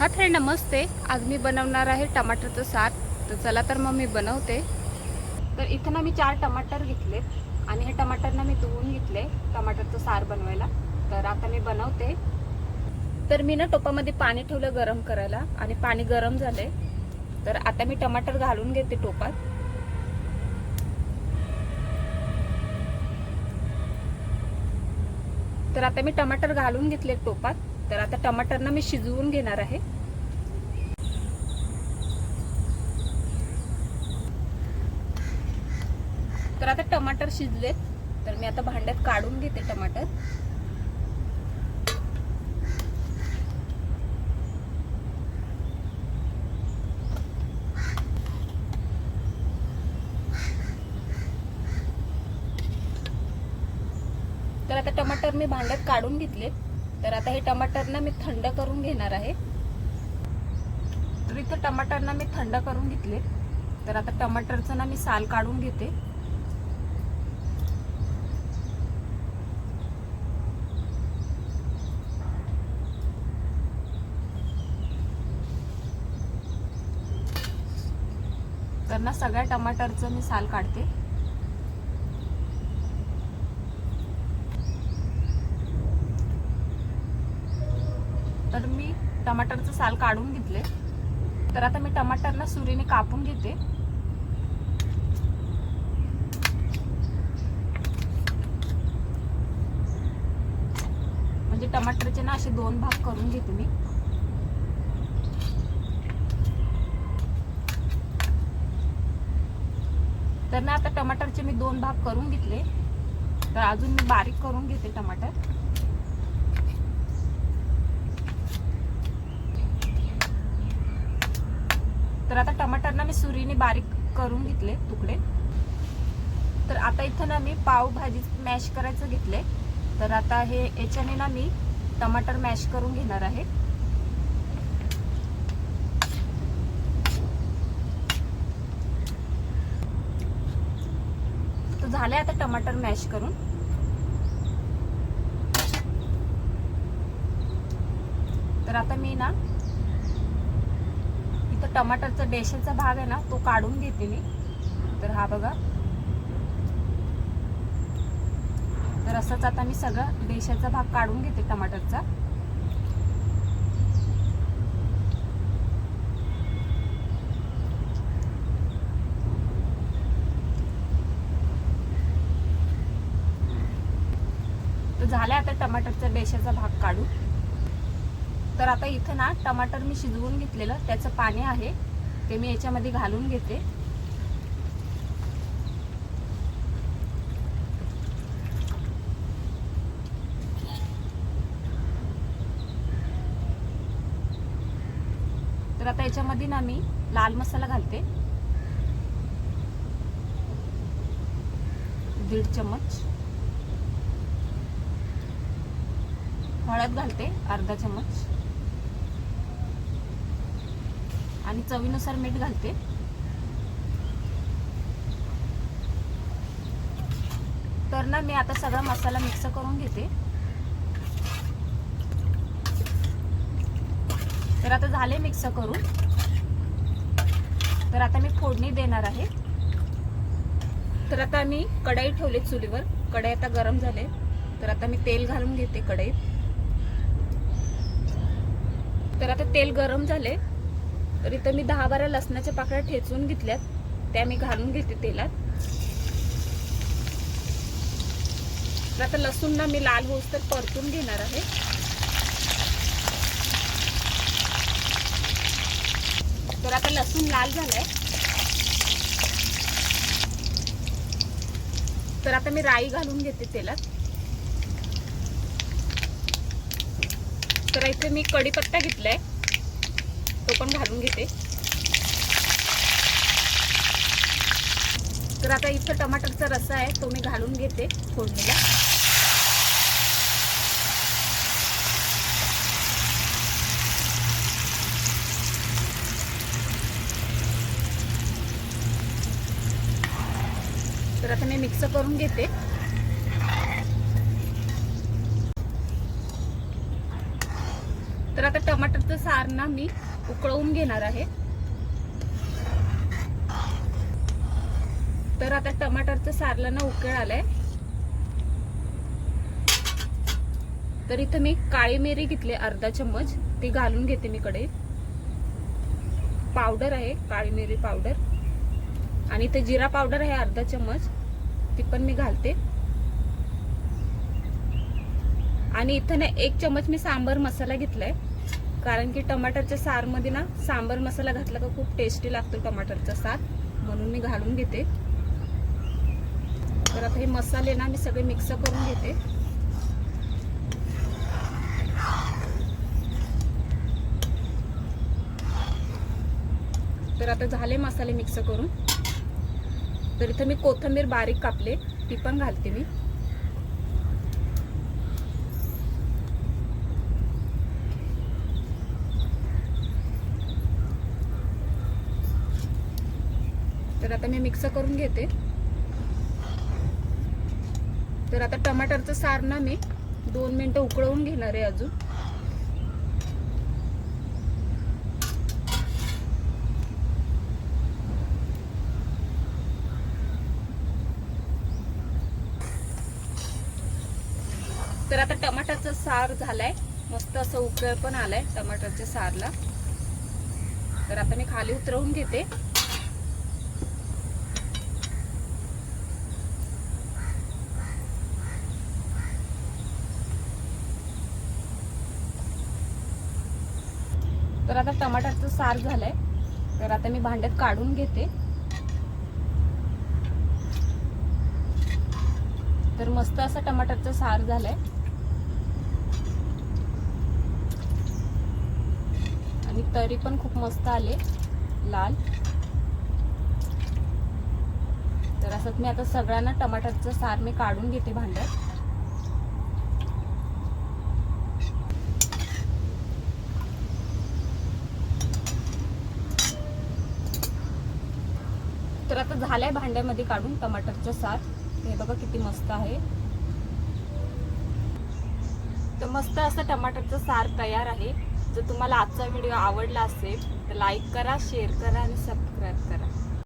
हा फ्रेंड नमस्ते. आज मी बनवणार आहे टमाटरचं सार. तर चला तर मग मी बनवते. तर इथं ना मी चार टमाटर घेतलेत आणि हे टमाटर ना मी धुवून घेतले टमाटरचं सार बनवायला. तर आता मी बनवते. तर मी ना टोपामध्ये पाणी ठेवलं गरम करायला. आणि पाणी गरम झालंय. तर आता मी टमाटर घालून घेते टोपात. तर आता मी टमाटर घालून घेतले टोपात. तर आता टमाटरना मी शिजवून घेणार आहे. तर आता टमाटर शिजलेत. तर मी आता भांड्यात काढून घेते टमाटर. तर आता टमाटर मी भांड्यात काढून घेतले तर आता हे टमाटरना मी थंड करून घेणार आहे. तर इथं टमाटरना मी थंड करून घेतले. तर आता टमाटरचं ना मी साल काढून घेते. तर ना सगळ्या टमाटरचं मी साल काढते. तर मी टमाटरचं साल काढून घेतले तर आता मी टमाटरला सुरीने कापून घेते. म्हणजे टमाटरचे ना असे दोन भाग करून घेते मी. तर ना आता टमाटरचे मी दोन भाग करून घेतले. तर अजून मी बारीक करून घेते टमाटर. तर आता टमाटरना मी सुरीने बारीक करून घेतले तुकडे. तर आता इथं ना मी पाव भाजी मॅश करायचं घेतले. तर आता हे याच्याने ना मी टमाटर मॅश करून घेणार आहे. तर झाले आता टमाटर मॅश करून. तर आता मी ना तो टमाटरचा डेशेचा भाग आहे ना तो काढून घेते मी. तर हा बघा. तर असंच आता मी सगळं देशाचा भाग काढून घेते टमाटरचा. तर आता टमाटरचा देशाचा भाग काढून. तर आता इथं ना टमाटर मी शिजवून घेतलेलं त्याचं पाणी आहे ते मी याच्यामध्ये घालून घेते. तर आता याच्यामध्ये ना मी लाल मसाला घालते. दीड चम्मच. हळद घालते अर्धा चम्मच. आणि चवीनुसार मीठ घालते. तर ना मी आता सगळा मसाला मिक्स करून घेते. तर आता झाले मिक्स करून. तर आता मी फोडणी देणार आहे. तर आता मी कढई ठेवले चुलीवर. कढई आता गरम झाले. तर आता मी तेल घालून घेते कढईत. तर आता तेल गरम झाले. तर इथं मी दहा बारा लसणाच्या पाकळ्या ठेचून घेतल्यात. त्या मी घालून घेते तेलात. तर आता लसूण ना मी लाल होऊस तर परतून घेणार आहे. तर आता लसूण लाल झालाय. तर आता मी राई घालून घेते तेलात. तर इथे मी कढीपत्ता घेतलाय. तो पण घालून घेते. तर आता इथं टमाटरचा रस्सा आहे तो मी घालून घेते फोडणीला. तर आता मी मिक्स करून घेते. तर आता टमाटरचं सार ना मी उकळवून घेणार आहे. तर आता टमाटरचं सारला ना उकळ आलाय. तर इथं मी काळी मिरी घेतली अर्धा चम्मच. ती घालून घेते मी कडे पावडर आहे काळी मिरी पावडर. आणि इथे जिरा पावडर आहे अर्धा चम्मच. ती पण मी घालते. आणि इथं ना एक चम्मच मी सांबर मसाला घेतलाय. कारण की टमाटरच्या सारमध्ये ना सांबर मसाला घातला का खूप टेस्टी लागतो टमाटरचा सार. म्हणून मी घालून घेते. तर आता हे मसाले ना मी सगळे मिक्स करून घेते. तर आता झाले मसाले मिक्स करून. तर इथं मी कोथिंबीर बारीक कापले. ती पण घालते मी. तर आता मी मिक्स करून घेते. तर आता टमाटरचं सार ना मी दोन मिनिटं उकळवून घेणार आहे अजून. तर आता टमाटरचं सार झालाय. मस्त असं उकळ पण आलाय टमाटरच्या सारला. तर आता मी खाली उतरवून घेते. तर आता टमाटरचं सार झालंय. तर आता मी भांड्यात काढून घेते. तर मस्त असं टमाटरचं सार झालंय. आणि तरी पण खूप मस्त आले लाल. तर असं मी आता सगळ्यांना टमाटरचं सार मी काढून घेते भांड्यात. तर आता झालंय भांड्यामध्ये काढून टमाटरचं सार. हे बघा किती मस्त आहे. तर मस्त असं टमाटरचं सार तयार आहे. जर तुम्हाला आजचा व्हिडिओ आवडला असेल तर लाईक करा शेअर करा आणि सबस्क्राईब करा.